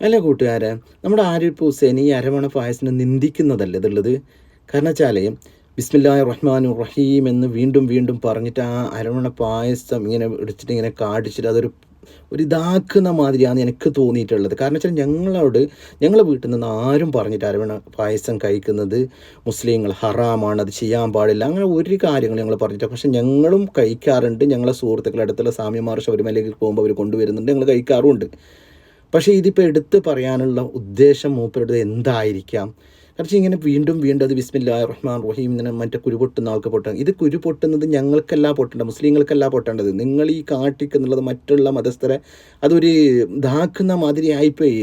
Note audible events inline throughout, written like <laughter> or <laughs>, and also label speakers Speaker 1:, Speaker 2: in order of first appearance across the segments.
Speaker 1: അല്ല കൂട്ടുകാരെ? നമ്മുടെ ആരിഫ് ഹുസൈൻ ഈ അരവണ പായസനെ നിന്ദിക്കുന്നതല്ല ഇതുള്ളത്? കാരണം വെച്ചാൽ ബിസ്മില്ലാഹി റഹ്മാൻ റഹീം എന്ന് വീണ്ടും വീണ്ടും പറഞ്ഞിട്ട് ആ അരവണ പായസം ഇങ്ങനെ എടുത്തിട്ട് ഇങ്ങനെ കാടിച്ചിട്ട് അതൊരു ഒരു ഇതാക്കുന്ന മാതിരിയാണ് എനിക്ക് തോന്നിയിട്ടുള്ളത്. കാരണം വെച്ചാൽ ഞങ്ങളോട് ഞങ്ങളെ വീട്ടിൽ നിന്ന് ആരും പറഞ്ഞിട്ട് അരവണ പായസം കഴിക്കുന്നത് മുസ്ലിങ്ങൾ ഹറാമാണ് അത് ചെയ്യാൻ പാടില്ല. അങ്ങനെ ഒരു കാര്യങ്ങൾ ഞങ്ങൾ പറഞ്ഞിട്ട് പക്ഷെ ഞങ്ങളും കഴിക്കാറുണ്ട്. ഞങ്ങളെ സുഹൃത്തുക്കളുടെ അടുത്തുള്ള സാമ്യമാർ ശബരിമലയിൽ പോകുമ്പോൾ അവർ കൊണ്ടുവരുന്നുണ്ട്. ഞങ്ങൾ കഴിക്കാറുമുണ്ട് പക്ഷേ ഇതിപ്പോൾ എടുത്ത് പറയാനുള്ള ഉദ്ദേശം മൂപ്പരുടെ എന്തായിരിക്കാം? കാരണം ഇങ്ങനെ വീണ്ടും വീണ്ടും അത് ബിസ്മില്ലാ റഹ്മാൻ റഹീം ഇങ്ങനെ മറ്റേ കുരു പൊട്ടുന്ന ആൾക്ക് പൊട്ടാൻ ഇത് കുരു പൊട്ടുന്നത് ഞങ്ങൾക്കല്ല പൊട്ടേണ്ടത് മുസ്ലിങ്ങൾക്കല്ല പൊട്ടേണ്ടത്. നിങ്ങൾ ഈ കാട്ടിക്കുന്നുള്ളത് മറ്റുള്ള മതസ്ഥരെ അതൊരു ഇതാക്കുന്ന മാതിരി ആയിപ്പോയി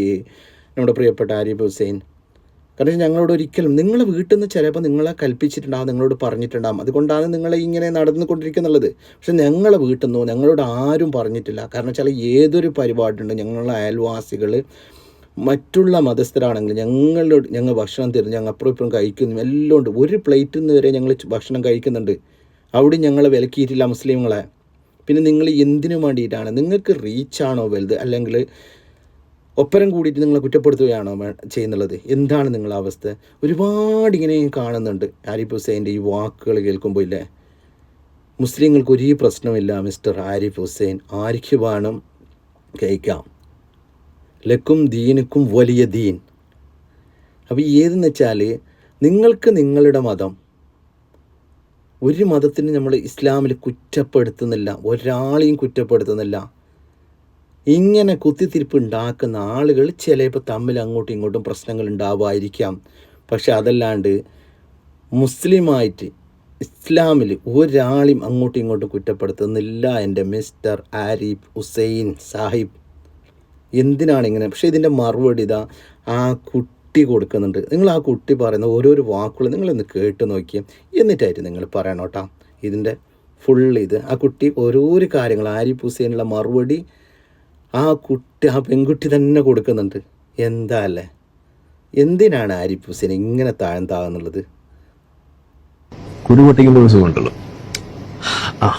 Speaker 1: നമ്മുടെ പ്രിയപ്പെട്ട ആരിഫ് ഹുസൈൻ. കാരണം ഞങ്ങളോട് ഒരിക്കലും നിങ്ങൾ വീട്ടിൽ നിന്ന് ചിലപ്പോൾ നിങ്ങളെ കൽപ്പിച്ചിട്ടുണ്ടാകും നിങ്ങളോട് പറഞ്ഞിട്ടുണ്ടാകും അതുകൊണ്ടാണ് നിങ്ങളെ ഇങ്ങനെ നടന്നുകൊണ്ടിരിക്കുന്നുള്ളത്. പക്ഷെ ഞങ്ങളെ വീട്ടിൽ നിന്നോ ഞങ്ങളോട് ആരും പറഞ്ഞിട്ടില്ല. കാരണം വെച്ചാൽ ഏതൊരു പരിപാടിയുണ്ടോ ഞങ്ങളുടെ ഞങ്ങളെ അയൽവാസികൾ മറ്റുള്ള മതസ്ഥരാണെങ്കിൽ ഞങ്ങളോട് ഞങ്ങൾ ഭക്ഷണം തരുന്നു ഞങ്ങൾ അപ്പുറം ഇപ്പുറം കഴിക്കുന്നു എല്ലാം ഉണ്ട്. ഒരു പ്ലേറ്റിൽ നിന്ന് വരെ ഞങ്ങൾ ഭക്ഷണം കഴിക്കുന്നുണ്ട്. അവിടെ ഞങ്ങൾ വിലക്കിയിട്ടില്ല മുസ്ലിങ്ങളെ. പിന്നെ നിങ്ങൾ എന്തിനു വേണ്ടിയിട്ടാണ്? നിങ്ങൾക്ക് റീച്ചാണോ വലുത്? അല്ലെങ്കിൽ ഒപ്പരം കൂടിയിട്ട് നിങ്ങളെ കുറ്റപ്പെടുത്തുകയാണോ ചെയ്യുന്നുള്ളത്? എന്താണ് നിങ്ങളുടെ അവസ്ഥ? ഒരുപാട് ഇങ്ങനെ കാണുന്നുണ്ട്. ആരിഫ് ഹുസൈന്റെ ഈ വാക്കുകൾ കേൾക്കുമ്പോൾ ഇല്ലേ? മുസ്ലിങ്ങൾക്ക് ഒരു പ്രശ്നമില്ല മിസ്റ്റർ ആരിഫ് ഹുസൈൻ. ആർക്ക് വേണം കഴിക്കാം ലക്കും ദീനുക്കും വലിയ ദീൻ. അപ്പോൾ ഏതെന്ന് വെച്ചാൽ നിങ്ങൾക്ക് നിങ്ങളുടെ മതം ഒരു മതത്തിന് നമ്മൾ ഇസ്ലാമിൽ കുറ്റപ്പെടുത്തുന്നില്ല ഒരാളെയും കുറ്റപ്പെടുത്തുന്നില്ല. ഇങ്ങനെ കുത്തിത്തിരിപ്പ് ഉണ്ടാക്കുന്ന ആളുകൾ ചിലപ്പോൾ തമ്മിൽ അങ്ങോട്ടും ഇങ്ങോട്ടും പ്രശ്നങ്ങൾ ഉണ്ടാവുമായിരിക്കാം. പക്ഷെ അതല്ലാണ്ട് മുസ്ലിമായിട്ട് ഇസ്ലാമിൽ ഒരാളെയും അങ്ങോട്ടും ഇങ്ങോട്ടും കുറ്റപ്പെടുത്തുന്നില്ല എന്റെ മിസ്റ്റർ ആരിഫ് ഹുസൈൻ സാഹിബ്. എന്തിനാണ് ഇങ്ങനെ? പക്ഷേ ഇതിന്റെ മറുപടി ഇതാ ആ കുട്ടി കൊടുക്കുന്നുണ്ട്. നിങ്ങൾ ആ കുട്ടി പറയുന്ന ഓരോരോ വാക്കുകൾ നിങ്ങളൊന്ന് കേട്ട് നോക്കിയേ. എന്നിട്ടായിട്ട് നിങ്ങൾ പറയണം ഇതിന്റെ ഫുൾ ഇത്. ആ കുട്ടി ഓരോരോ കാര്യങ്ങൾ ആരിഫ് ഹുസൈനുള്ള മറുപടി ആ കുട്ടി ആ പെൺകുട്ടി തന്നെ കൊടുക്കുന്നുണ്ട്. എന്താ അല്ലേ? എന്തിനാണ് ആരിഫ് ഹുസൈൻ ഇങ്ങനെ താഴ്ത്താകുന്നുള്ളത്
Speaker 2: കുരുപൊട്ടിക്കുമ്പോൾ ഒരു സുഖമുണ്ടല്ലോ? ആ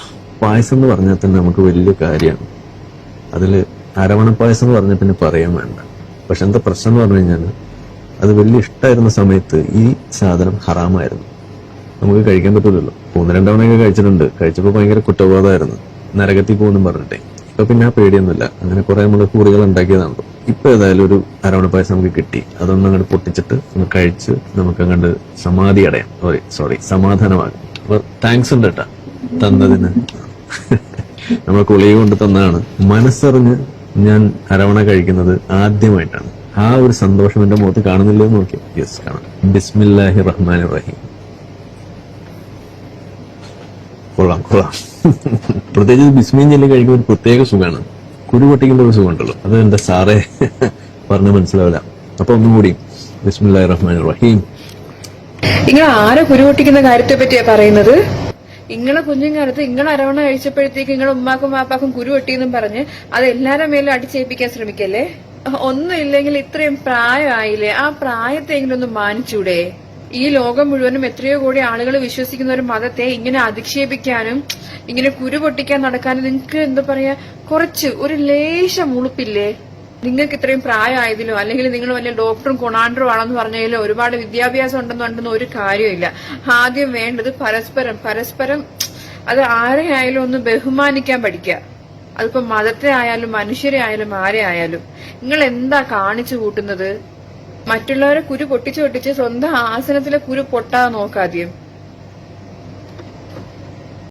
Speaker 2: പായസം എന്ന് പറഞ്ഞാൽ തന്നെ നമുക്ക് വലിയ കാര്യമാണ്. അതിൽ അരവണ പായസം എന്ന് പറഞ്ഞാൽ പിന്നെ പറയാൻ വേണ്ട. പക്ഷെ എന്താ പ്രശ്നം എന്ന് പറഞ്ഞു കഴിഞ്ഞാൽ അത് വലിയ ഇഷ്ടമായിരുന്ന സമയത്ത് ഈ സാധനം ഹറാമായിരുന്നു. നമുക്ക് കഴിക്കാൻ പറ്റില്ലല്ലോ മൂന്ന് രണ്ടവണയൊക്കെ കഴിച്ചിട്ടുണ്ട്. കഴിച്ചപ്പോൾ ഭയങ്കര കുറ്റബോധമായിരുന്നു. നരകത്തിൽ പോകുന്നു പറഞ്ഞിട്ടേ. ഇപ്പൊ പിന്നെ ആ പേടിയൊന്നുമില്ല. അങ്ങനെ കുറെ നമ്മൾ കൂറികൾ ഉണ്ടാക്കിയതാണല്ലോ ഇപ്പൊ. ഏതായാലും ഒരു അരവണ പായസം നമുക്ക് കിട്ടി. അതൊന്നും അങ്ങോട്ട് പൊട്ടിച്ചിട്ട് ഒന്ന് കഴിച്ച് നമുക്ക് അങ്ങോട്ട് സമാധി അടയാം. Sorry sorry സമാധാനമാകും. അപ്പൊ താങ്ക്സ് ഉണ്ട് കേട്ടാ. തന്നതിന്. <laughs> നമ്മൾ കുളിക കൊണ്ട് തന്നതാണ്. മനസ്സറിഞ്ഞ് ഞാൻ അരവണ കഴിക്കുന്നത് ആദ്യമായിട്ടാണ്. ആ ഒരു സന്തോഷം എന്റെ മുഖത്ത് കാണുന്നില്ലെന്ന് നോക്കി യെസ് കാണാം. ബിസ്മില്ലാഹി റഹ്മാൻ റഹീം. കൊള്ളാം കൊള്ളാം. പ്രത്യേകിച്ച് ബിസ്മീൻ ജെല്ലി കഴിക്കുമ്പോൾ ഒരു പ്രത്യേക സുഖമാണ്. കുരു പൊട്ടിക്കുമ്പോൾ ഒരു സുഖമുണ്ടല്ലോ. അത് എന്താ സാറേ പറഞ്ഞ് മനസ്സിലാവില്ല. അപ്പൊ ഒന്നും കൂടി ബിസ്മില്ലാഹി റഹ്മാൻ റഹീം.
Speaker 3: നിങ്ങൾ ആരെ പൊട്ടിക്കുന്ന കാര്യത്തെ പറ്റിയാ പറയുന്നത്? ഇങ്ങളെ കുഞ്ഞുകാലത്ത് ഇങ്ങളെ അരവണ കഴിച്ചപ്പോഴത്തേക്ക് ഇങ്ങളെ ഉമ്മാക്കും വാപ്പാക്കും കുരു പൊട്ടിയെന്നും പറഞ്ഞ് അത് എല്ലാരും മേലും അടിച്ചേൽപ്പിക്കാൻ ശ്രമിക്കല്ലേ? ഒന്നും ഇല്ലെങ്കിൽ ഇത്രയും പ്രായമായില്ലേ? ആ പ്രായത്തെങ്കിലും ഒന്ന് മാനിച്ചൂടെ? ഈ ലോകം മുഴുവനും എത്രയോ കോടി ആളുകൾ വിശ്വസിക്കുന്ന ഒരു മതത്തെ ഇങ്ങനെ അധിക്ഷേപിക്കാനും ഇങ്ങനെ കുരു പൊട്ടിക്കാൻ നടക്കാനും നിങ്ങൾക്ക് എന്താ പറയാ കുറച്ച് ഒരു ലേശം ഉളുപ്പില്ലേ? നിങ്ങൾക്ക് ഇത്രയും പ്രായമായതിലോ അല്ലെങ്കിൽ നിങ്ങൾ വലിയ ഡോക്ടറും കൊണാണ്ടറും ആണെന്ന് പറഞ്ഞാലോ ഒരുപാട് വിദ്യാഭ്യാസം ഉണ്ടെന്നുണ്ടെന്ന് ഒരു കാര്യമില്ല ആദ്യം വേണ്ടത് പരസ്പരം പരസ്പരം അത് ആരെയായാലും ഒന്ന് ബഹുമാനിക്കാൻ പഠിക്കുക. അതിപ്പോ മതത്തെ ആയാലും മനുഷ്യരെ ആയാലും ആരെ ആയാലും. നിങ്ങൾ എന്താ കാണിച്ചു കൂട്ടുന്നത്? മറ്റുള്ളവരെ കുരു പൊട്ടിച്ചു പൊട്ടിച്ച് സ്വന്തം ആസനത്തിലെ കുരു പൊട്ടാതെ നോക്കാദ്യം